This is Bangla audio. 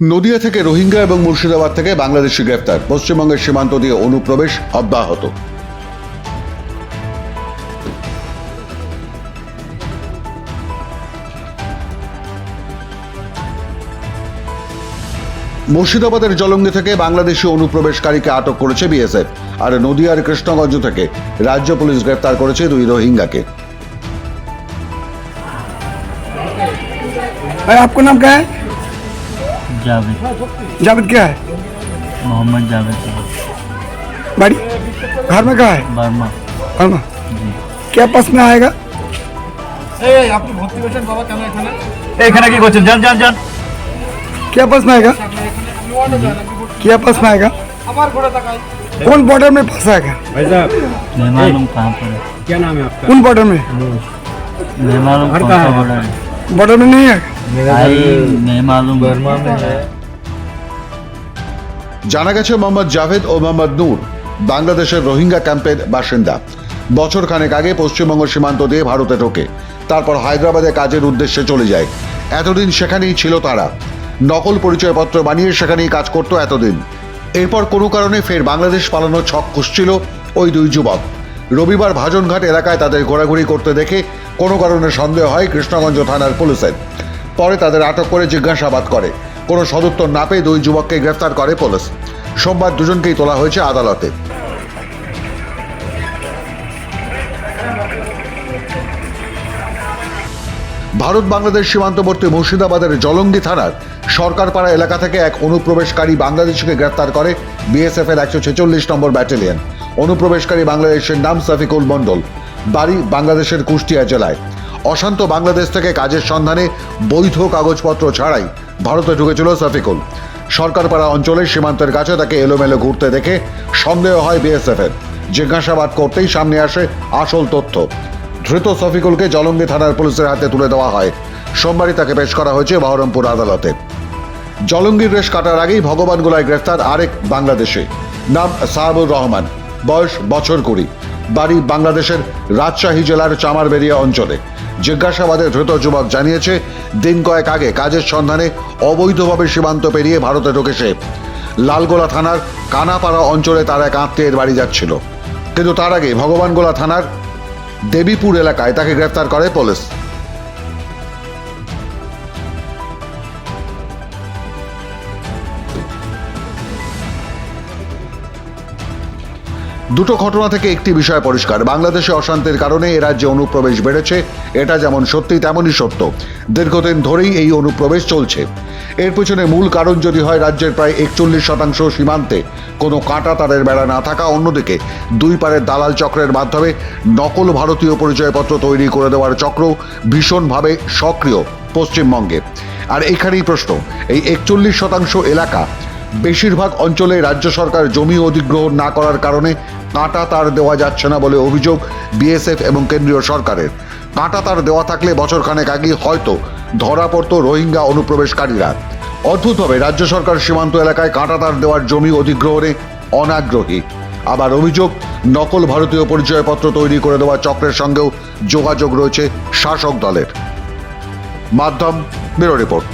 নদিয়া থেকে রোহিঙ্গা এবং মুর্শিদাবাদ থেকে বাংলাদেশি গ্রেফতার। পশ্চিমবঙ্গের সীমান্ত দিয়ে অনুপ্রবেশ অব্যাহত। মুর্শিদাবাদের জলঙ্গি থেকে বাংলাদেশি অনুপ্রবেশকারীকে আটক করেছে বিএসএফ, আর নদিয়ার কৃষ্ণগঞ্জ থেকে রাজ্য পুলিশ গ্রেফতার করেছে দুই রোহিঙ্গাকে। আপনার নাম কে? जावेद जावेद क्या है मोहम्मद जावेद बाड़ी घर में कहा है वर्मा घर में जी क्या पास में आएगा এখানে কি করছেন যান যান যান क्या पास में आएगा क्या पास में आएगा कौन बॉर्डर में पास आएगा भाई साहब नहीं मालूम कहाँ पर है क्या नाम है आपका कौन बॉर्डर में नहीं मालूम घर कौन कहाँ सा है? बॉर्डर है बॉर्डर में नहीं आएगा भाई नहीं मालूम बर्मा में है জানা গেছে মোহাম্মদ জাভেদ ও মোহাম্মদ নূর বাংলাদেশের রোহিঙ্গা ক্যাম্পের বাসিন্দা। বছর খানেক আগে পশ্চিমবঙ্গ সীমান্ত দিয়ে ভারতে ঢোকে। তারপর হায়দ্রাবাদে কাজের উদ্দেশ্যে চলে যায়। এতদিন সেখানেই ছিল তারা। নকল পরিচয়পত্র বানিয়ে সেখানেই কাজ করতো এতদিন। এরপর কোনো কারণে ফের বাংলাদেশ পালানোর ছক কুষছিল ওই দুই যুবক। রবিবার ভাজনঘাট এলাকায় তাদের ঘোরাঘুরি করতে দেখে কোনো কারণে সন্দেহ হয় কৃষ্ণগঞ্জ থানার পুলিশের। পরে তাদের আটক করে জিজ্ঞাসাবাদ করে। কোনো সদুত্তর না পেয়ে দুই যুবককে গ্রেফতার করে পুলিশ। সোমবার দুজনকেই তোলা হয়েছে আদালতে। ভারত বাংলাদেশ সীমান্তবর্তী মুর্শিদাবাদের জলঙ্গি থানার সরকারপাড়া এলাকা থেকে এক অনুপ্রবেশকারী বাংলাদেশিকে গ্রেফতার করে বিএসএফ এর একশো ছেচল্লিশ নম্বর ব্যাটালিয়ন। অনুপ্রবেশকারী বাংলাদেশের নাম সাফিকুল মণ্ডল। বাড়ি বাংলাদেশের কুষ্টিয়া জেলায়। অশান্ত বাংলাদেশ থেকে কাজের সন্ধানে বৈধ কাগজপত্র ছাড়াই ভারতে ঢুকেছিল সাফিকুল সরকারপাড়া অঞ্চলের সীমান্তের কাছে তাকে এলোমেলো ঘুরতে দেখে সন্দেহ হয় বিএসএফ এর জিজ্ঞাসাবাদ করতেই সামনে আসে আসল তথ্য। ধৃত সফিকুলকে জলঙ্গি থানার পুলিশের হাতে তুলে দেওয়া হয়। সোমবারই তাকে পেশ করা হয়েছে বহরমপুর আদালতে। জলঙ্গির রেশ কাটার আগেই ভগবানগোলায় গ্রেফতার আরেক বাংলাদেশে। নাম সাহাবুর রহমান। বয়স বছর কুড়ি। বাড়ি বাংলাদেশের রাজশাহী জেলার চামারবেরিয়া অঞ্চলে। জিজ্ঞাসাবাদে ধৃত যুবক জানিয়েছে, দিন কয়েক আগে কাজের সন্ধানে অবৈধভাবে সীমান্ত পেরিয়ে ভারতে ঢোকে সে লালগোলা থানার কানাপাড়া অঞ্চলে তার এক আত্মীয়ের বাড়ি যাচ্ছিল। কিন্তু তার আগে ভগবানগোলা থানার দেবীপুর এলাকায় তাকে গ্রেফতার করে পুলিশ। দুটো ঘটনা থেকে একটি বিষয় পরিষ্কার। বাংলাদেশে অশান্তির কারণে এ রাজ্যে অনুপ্রবেশ বেড়েছে। এটা যেমন সত্যি, তেমনই সত্য। দীর্ঘদিন ধরেই এই অনুপ্রবেশ চলছে। এর পেছনে মূল কারণ যদি হয় রাজ্যের প্রায় একচল্লিশ শতাংশ সীমান্তে। কোনো কাঁটা তারের বেড়া না থাকা অন্যদিকে দুই পারের দালাল চক্রের মাধ্যমে নকল ভারতীয় পরিচয়পত্র তৈরি করে দেওয়ার চক্র ভীষণভাবে সক্রিয় পশ্চিমবঙ্গে। আর এখানেই প্রশ্ন, এই একচল্লিশ শতাংশ এলাকা বেশিরভাগ অঞ্চলে রাজ্য সরকার জমি অধিগ্রহণ না করার কারণে কাঁটা তার দেওয়া যাচ্ছে না বলে অভিযোগ বিএসএফ এবং কেন্দ্রীয় সরকারের। কাঁটা তার দেওয়া থাকলে বছরখানেক আগে হয়তো ধরা পড়তো রোহিঙ্গা অনুপ্রবেশকারীরা। অদ্ভুতভাবে রাজ্য সরকার সীমান্ত এলাকায় কাঁটা তার দেওয়ার জমি অধিগ্রহণে অনাগ্রহী। আবার অভিযোগ, নকল ভারতীয় পরিচয়পত্র তৈরি করে দেওয়া চক্রের সঙ্গেও যোগাযোগ রয়েছে শাসক দলের। মাধ্যম, ব্যুরো রিপোর্ট।